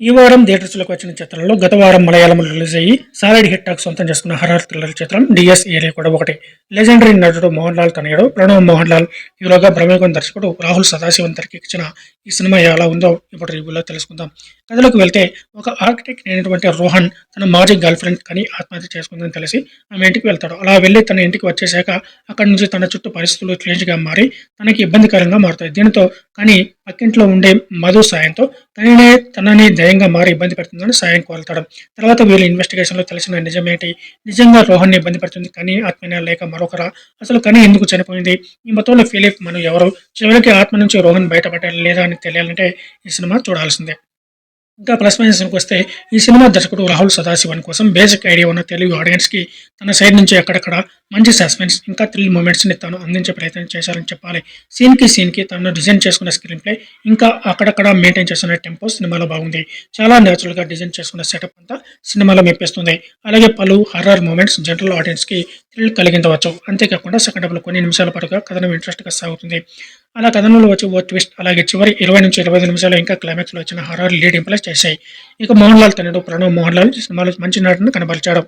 ఈ వారం థియేటర్స్లోకి వచ్చిన చిత్రంలో గత వారం మలయాళంలో రిలీజ్ అయ్యి సాలిడ్ హిట్ టాక్ సొంతం చేసుకున్న హర్రర్ థ్రిల్లర్ చిత్రం డిఎస్ ఏరియా కూడా ఒకటి. లెజెండరీ నటుడు మోహన్ లాల్ తనయుడు ప్రణవ్ మోహన్ లాల్ హీరోగా బ్రహ్మయుగం దర్శకుడు రాహుల్ సదాశివన్ తెరకెక్కించిన ఈ సినిమా ఎలా ఉందో ఇప్పుడు రివ్యూలో తెలుసుకుందాం. కథలోకి వెళ్తే ఒక ఆర్కిటెక్ట్ అయినటువంటి రోహన్ తన మాజీ గర్ల్ ఫ్రెండ్ కని ఆత్మహత్య చేసుకుందని తెలిసి ఆమె ఇంటికి వెళ్తాడు. అలా వెళ్ళి తన ఇంటికి వచ్చేసాక అక్కడి నుంచి తన చుట్టూ పరిస్థితులు క్లేజ్గా మారి తనకి ఇబ్బందికరంగా మారుతాయి. దీనితో కానీ పక్కింట్లో ఉండే మధు సాయంతో తననే తనని దయంగా మారి ఇబ్బంది పెడుతుందని సాయం కోరుతాడు. తర్వాత వీళ్ళు ఇన్వెస్టిగేషన్లో తెలిసిన నిజమేంటి? నిజంగా రోహన్ని ఇబ్బంది పెడుతుంది కానీ ఆత్మీయ లేక మరొకరా? అసలు కానీ ఎందుకు చనిపోయింది? ఈ మొత్తంలో ఫీలిప్ మనం ఎవరు? చివరికి ఆత్మ నుంచి రోహన్ బయటపడాలి లేదా అని తెలియాలంటే ఈ సినిమా చూడాల్సిందే. ఇంకా ప్లస్ మైనస్కి వస్తే ఈ సినిమా దర్శకుడు రాహుల్ సదాశివన్ కోసం బేసిక్ ఐడియా ఉన్న తెలుగు ఆడియన్స్కి తన సైడ్ నుంచి ఎక్కడెక్కడ మంచి సస్పెన్స్ ఇంకా థ్రిల్ మూమెంట్స్ని తాను అందించే ప్రయత్నం చేశారని చెప్పాలి. సీన్కి సీన్కి తను డిజైన్ చేసుకున్న స్క్రీన్ ప్లే ఇంకా అక్కడక్కడ మెయింటైన్ చేస్తున్న టెంపో సినిమాలో బాగుంది. చాలా న్యాచురల్గా డిజైన్ చేసుకున్న సెటప్ అంతా సినిమాలో మెప్పిస్తుంది. అలాగే పలు హర్రర్ మూమెంట్స్ జనరల్ ఆడియన్స్కి థ్రిల్ కలిగించవచ్చు. అంతేకాకుండా సెకండ్ హాఫ్లో కొన్ని నిమిషాల పాటుగా కథనం ఇంట్రెస్ట్గా సాగుతుంది. అలా కథనంలో వచ్చి ఓ ట్విస్ట్ అలాగే చివరి ఇరవై నుంచి ఇరవై ఐదు నిమిషాలు ఇంకా క్లైమాక్స్లో వచ్చిన హర్రర్ లీడ్ ఇంప్రెస్ చేశాయి. ఇక మోహన్ లాల్ తనడు ప్రణవ్ మోహన్ లాల్ సినిమాలో మంచి నటన కనబరిచాడు.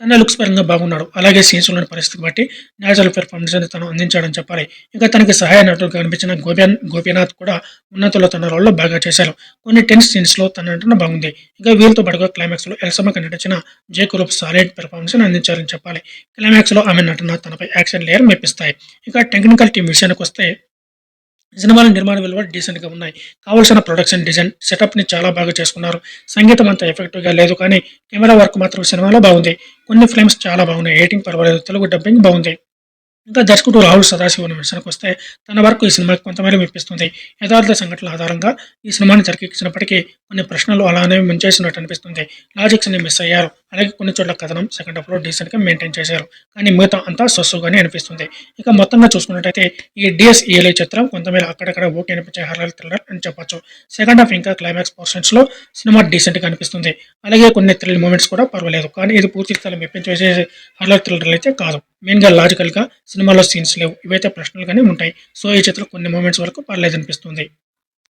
తన లుక్స్ పరంగా బాగున్నాడు. అలాగే సీన్స్లోని పరిస్థితి బట్టి న్యాచురల్ పెర్ఫార్మెన్స్ అని తను అందించాడని చెప్పాలి. ఇంకా తనకి సహాయ నటుడు కనిపించిన గోపియన్ గోపీనాథ్ కూడా ఉన్నతుల్లో తన రోల్లో బాగా చేశారు. కొన్ని టెన్స్ సీన్స్లో తన నటన బాగుంది. ఇంకా వీళ్ళతో పాటుగా క్లైమాక్స్లో ఎల్సమ్మకి నటించిన జే కురూప్ సాలిడ్ పెర్ఫార్మెన్స్ అందించారని చెప్పాలి. క్లైమాక్స్లో ఆమె నటన తనపై యాక్షన్ లేయర్ మెప్పిస్తాయి. ఇంకా టెక్నికల్ టీం విషయానికి వస్తే సినిమాల నిర్మాణ విలువ డీసెంట్గా ఉన్నాయి. కావాల్సిన ప్రొడక్షన్ డిజైన్ సెటప్ని చాలా బాగా చేసుకున్నారు. సంగీతం అంత ఎఫెక్టివ్గా లేదు కానీ కెమెరా వర్క్ మాత్రం సినిమాలో బాగుంది. కొన్ని ఫ్రేమ్స్ చాలా బాగున్నాయి. ఎయిటింగ్ పర్వాలేదు. తెలుగు డబ్బింగ్ బాగుంది. ఇంకా దర్శకుడు రాహుల్ సదాశివన్ విషయానికి వస్తే తన వరకు ఈ సినిమాకి కొంతమేర మెప్పిస్తుంది యథార్థ సంఘటనల ఆధారంగా ఈ సినిమాని తెరకెక్కించినప్పటికీ కొన్ని ప్రశ్నలు అలానే ముంచేసినట్టు అనిపిస్తుంది. లాజిక్స్ని మిస్ అయ్యారు. అలాగే కొన్ని చోట్ల కథనం సెకండ్ హాఫ్లో డీసెంట్గా మెయింటైన్ చేశారు. కానీ మిగతా అంతా సొస్సుగానే అనిపిస్తుంది. ఇక మొత్తంగా చూసుకున్నట్టయితే ఈ డిఎస్ ఏలే చిత్రం కొంతమేర అక్కడక్కడ ఓకే అనిపించే హర్రర్ థ్రిల్లర్ అని చెప్పొచ్చు. సెకండ్ హాఫ్ ఇంకా క్లైమాక్స్ పోర్షన్స్లో సినిమా డీసెంట్గా అనిపిస్తుంది. అలాగే కొన్ని థ్రిల్ మూమెంట్స్ కూడా పర్వాలేదు. కానీ ఇది పూర్తి స్థలం మెప్పించేసే హర్రర్ థ్రిల్లర్ అయితే కాదు. మెయిన్గా లాజికల్గా సినిమాలో సీన్స్ లేవు. ఇవైతే ప్రశ్నలుగానే ఉంటాయి. సో ఈ చిత్రం కొన్ని మూమెంట్స్ వరకు పర్లేదు అనిపిస్తుంది